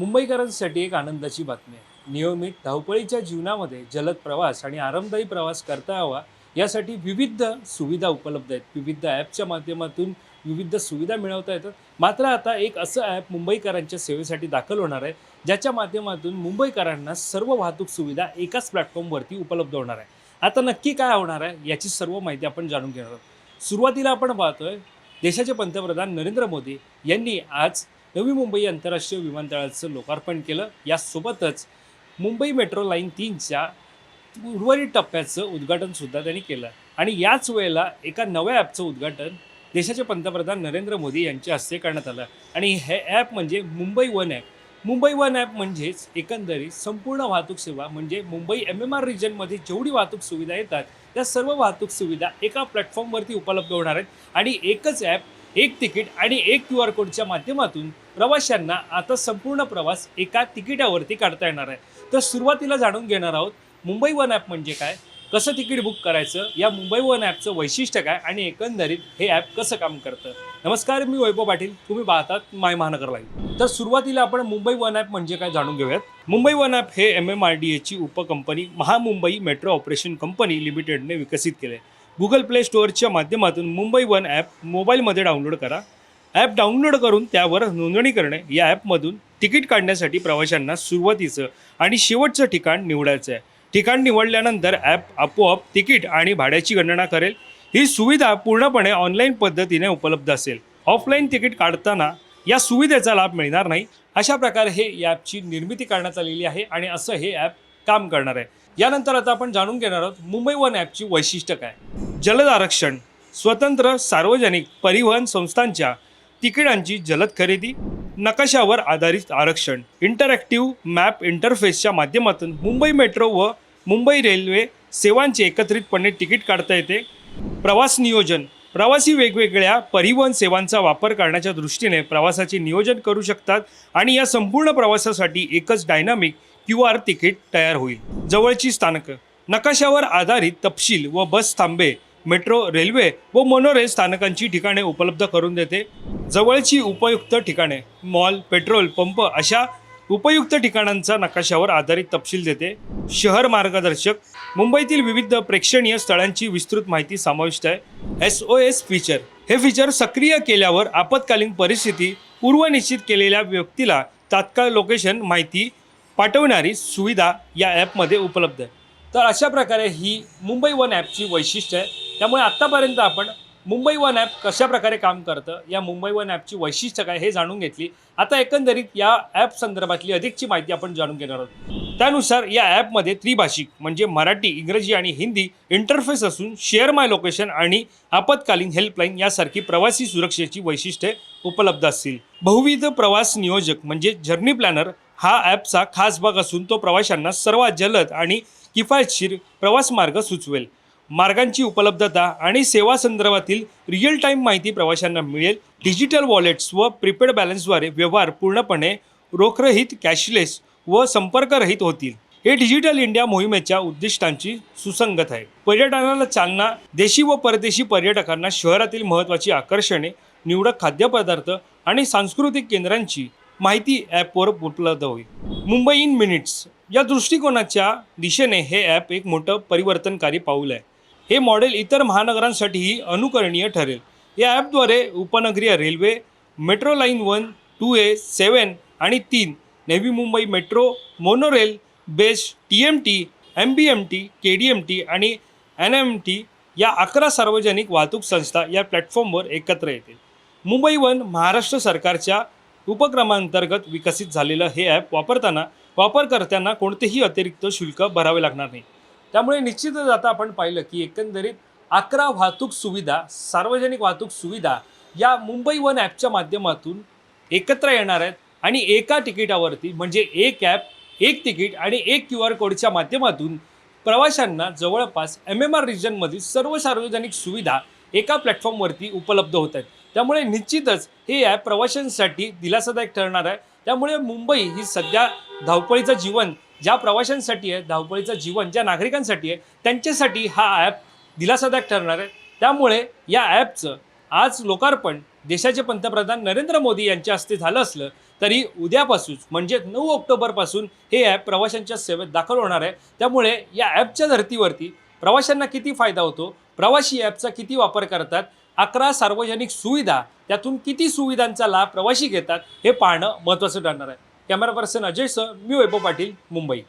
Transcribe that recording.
मुंबईकरांसाठी एक आनंदाची बातमी आहे. नियमित धावपळीच्या जीवनामध्ये जलद प्रवास आणि आरामदायी प्रवास करता यावा यासाठी विविध सुविधा उपलब्ध आहेत. विविध ॲपच्या माध्यमातून विविध सुविधा मिळवता येतात. मात्र आता एक असं ॲप मुंबईकरांच्या सेवेसाठी दाखल होणार आहे ज्याच्या माध्यमातून मुंबईकरांना सर्व वाहतूक सुविधा एकाच प्लॅटफॉर्मवरती उपलब्ध होणार आहे. आता नक्की काय होणार आहे याची सर्व माहिती आपण जाणून घेणार आहोत. सुरुवातीला आपण पाहतोय देशाचे पंतप्रधान नरेंद्र मोदी यांनी आज नवी मुंबई आंतरराष्ट्रीय विमानतळाचं लोकार्पण केलं. यासोबतच मुंबई मेट्रो लाईन तीनच्या उर्वरित टप्प्याचं उद्घाटनसुद्धा त्यांनी केलं. आणि याच वेळेला एका नव्या ॲपचं उद्घाटन देशाचे पंतप्रधान नरेंद्र मोदी यांच्या हस्ते करण्यात आलं. आणि हे ॲप म्हणजे Mumbai one app. Mumbai one app म्हणजेच एकंदरीत संपूर्ण वाहतूक सेवा म्हणजे मुंबई एम एम आर रिजनमध्ये जेवढी वाहतूक सुविधा येतात त्या सर्व वाहतूक सुविधा एका प्लॅटफॉर्मवरती उपलब्ध होणार आहेत. आणि एकच ॲप एक तिकीट आणि एक क्यू आर कोडच्या माध्यमातून प्रवाशांना आता संपूर्ण प्रवास एका तिकिटावरती काढता येणार आहे. तर सुरुवातीला जाणून घेणार आहोत मुंबई वन ॲप म्हणजे काय? कसं तिकीट बुक करायचं? या मुंबई वन ॲपचं वैशिष्ट्य काय? आणि एकंदरीत हे ॲप कसं काम करतं? नमस्कार मी वैभव पाटील. तुम्ही पाहतात माय महानगर लाईव्ह. तर सुरुवातीला आपण मुंबई वन ॲप म्हणजे काय जाणून घेऊयात. मुंबई वन ॲप हे एम एम आर डी एची उपकंपनी महामुंबई मेट्रो ऑपरेशन कंपनी लिमिटेडने विकसित केले गुगल प्ले स्टोअरच्या माध्यमातून मुंबई वन ॲप मोबाईलमध्ये डाउनलोड करा. ॲप डाउनलोड करून त्यावर नोंदणी करणे या ॲपमधून तिकीट काढण्यासाठी प्रवाशांना सुरुवातीचं आणि शेवटचं ठिकाण निवडायचं आहे ठिकाण निवडल्यानंतर ॲप आपोआप तिकीट आणि भाड्याची गणना करेल. ही सुविधा पूर्णपणे ऑनलाईन पद्धतीने उपलब्ध असेल. ऑफलाईन तिकीट काढताना या सुविधेचा लाभ मिळणार नाही. अशा प्रकारे हे ॲपची निर्मिती करण्यात आलेली आहे आणि असं हे ॲप काम करणार आहे. यानंतर आता आपण जाणून घेणार आहोत मुंबई वन ॲपची वैशिष्ट्य काय? जलद आरक्षण स्वतंत्र सार्वजनिक परिवहन संस्थांच्या तिकिटांची जलद खरेदी नकाशावर आधारित आरक्षण इंटरॅक्टिव्ह मॅप इंटरफेसच्या माध्यमातून मुंबई मेट्रो व मुंबई रेल्वे सेवांचे एकत्रितपणे तिकीट काढता येते. प्रवास नियोजन प्रवासी वेगवेगळ्या परिवहन सेवांचा वापर करण्याच्या दृष्टीने प्रवासाचे नियोजन करू शकतात आणि या संपूर्ण प्रवासासाठी एकच डायनामिक क्यू आर तिकीट तयार होईल. जवळची स्थानकं नकाशावर आधारित तपशील व बस थांबे मेट्रो रेल्वे व मोनोरेल स्थानकांची ठिकाणे उपलब्ध करून देते. जवळची उपयुक्त ठिकाणे मॉल पेट्रोल पंप अशा उपयुक्त ठिकाणांचा नकाशावर आधारित तपशील देते. शहर मार्गदर्शक मुंबईतील विविध प्रेक्षणीय स्थळांची विस्तृत माहिती समाविष्ट आहे. एस ओ एस फीचर हे फीचर सक्रिय केल्यावर आपत्कालीन परिस्थिती पूर्वनिश्चित केलेल्या व्यक्तीला तात्काळ लोकेशन माहिती पाठवणारी सुविधा या ॲपमध्ये उपलब्ध आहे. तर अशा प्रकारे ही मुंबई वन ॲपची वैशिष्ट्य आहे. त्यामुळे आत्तापर्यंत आपण मुंबई वन ॲप कशा प्रकारे काम करतं या मुंबई वन ॲपची वैशिष्ट्य काय हे जाणून घेतली. आता एकंदरीत या ॲप संदर्भातली अधिकची माहिती आपण जाणून घेणार आहोत. त्यानुसार या ॲपमध्ये त्रिभाषिक म्हणजे मराठी इंग्रजी आणि हिंदी इंटरफेस असून शेअर माय लोकेशन आणि आपत्कालीन हेल्पलाईन यासारखी प्रवासी सुरक्षेची वैशिष्ट्ये उपलब्ध असतील. बहुविध प्रवास नियोजक म्हणजे जर्नी प्लॅनर हा ॲपचा खास भाग असून तो प्रवाशांना सर्वात जलद आणि किफायतशीर प्रवास मार्ग सुचवेल. मार्गांची उपलब्धता आणि सेवा संदर्भातील रिअल टाईम माहिती प्रवाशांना मिळेल. डिजिटल वॉलेट्स व प्रीपेड बॅलन्सद्वारे व्यवहार पूर्णपणे रोखरहित कॅशलेस व संपर्करहित होतील. हे डिजिटल इंडिया मोहिमेच्या उद्दिष्टांची सुसंगत आहे. पर्यटनाला चालना देशी व परदेशी पर्यटकांना शहरातील महत्त्वाची आकर्षणे निवडक खाद्यपदार्थ आणि सांस्कृतिक केंद्रांची माहिती ॲपवर उपलब्ध होईल. मुंबई इन मिनिट्स या दृष्टिकोनाच्या दिशेने हे ॲप एक मोठं परिवर्तनकारी पाऊल आहे. हे मॉडेल इतर महानगरांसाठीही अनुकरणीय ठरेल. या ॲपद्वारे उपनगरीय railway metro line one two A seven आणि तीन Navi Mumbai metro monorail BEST T M T M B M T K D M T आणि एन एम टी या अकरा सार्वजनिक वाहतूक संस्था या प्लॅटफॉर्मवर एकत्र येतील. मुंबई वन महाराष्ट्र सरकारच्या उपक्रमांतर्गत विकसित झालेलं हे ॲप वापरताना वापरकर्त्यांना कोणतेही अतिरिक्त शुल्क भरावे लागणार नाही. त्यामुळे निश्चितच आता आपण पाहिलं की एकंदरीत अकरा वाहतूक सुविधा सार्वजनिक वाहतूक सुविधा या मुंबई वन ॲपच्या माध्यमातून एकत्र येणार आहेत आणि एका तिकिटावरती म्हणजे एक ॲप एक तिकीट आणि एक क्यू आर कोडच्या माध्यमातून प्रवाशांना जवळपास एम एम आर रिजनमधील सर्व सार्वजनिक सुविधा एका प्लॅटफॉर्मवरती उपलब्ध होत आहेत. त्यामुळे निश्चितच हे ॲप प्रवाशांसाठी दिलासादायक ठरणार आहे. त्यामुळे मुंबई ही सध्या धावपळीचं जीवन ज्या प्रवाशांसाठी आहे धावपळीचं जीवन ज्या नागरिकांसाठी आहे त्यांच्यासाठी हा ॲप दिलासादायक ठरणार आहे. त्यामुळे या ॲपचं आज लोकार्पण देशाचे पंतप्रधान नरेंद्र मोदी यांच्या हस्ते झालं असलं तरी उद्यापासून म्हणजे नऊ ऑक्टोबरपासून हे ॲप प्रवाशांच्या सेवेत दाखल होणार आहे. त्यामुळे या ॲपच्या धर्तीवरती प्रवाशांना किती फायदा होतो? प्रवासी ॲपचा किती वापर करतात? अकरा सार्वजनिक सुविधा त्यातून किती सुविधांचा लाभ प्रवासी घेतात? हे पाहणं महत्त्वाचं ठरणार आहे. कॅमेरा पर्सन अजय सर मी वैभव पाटील मुंबई.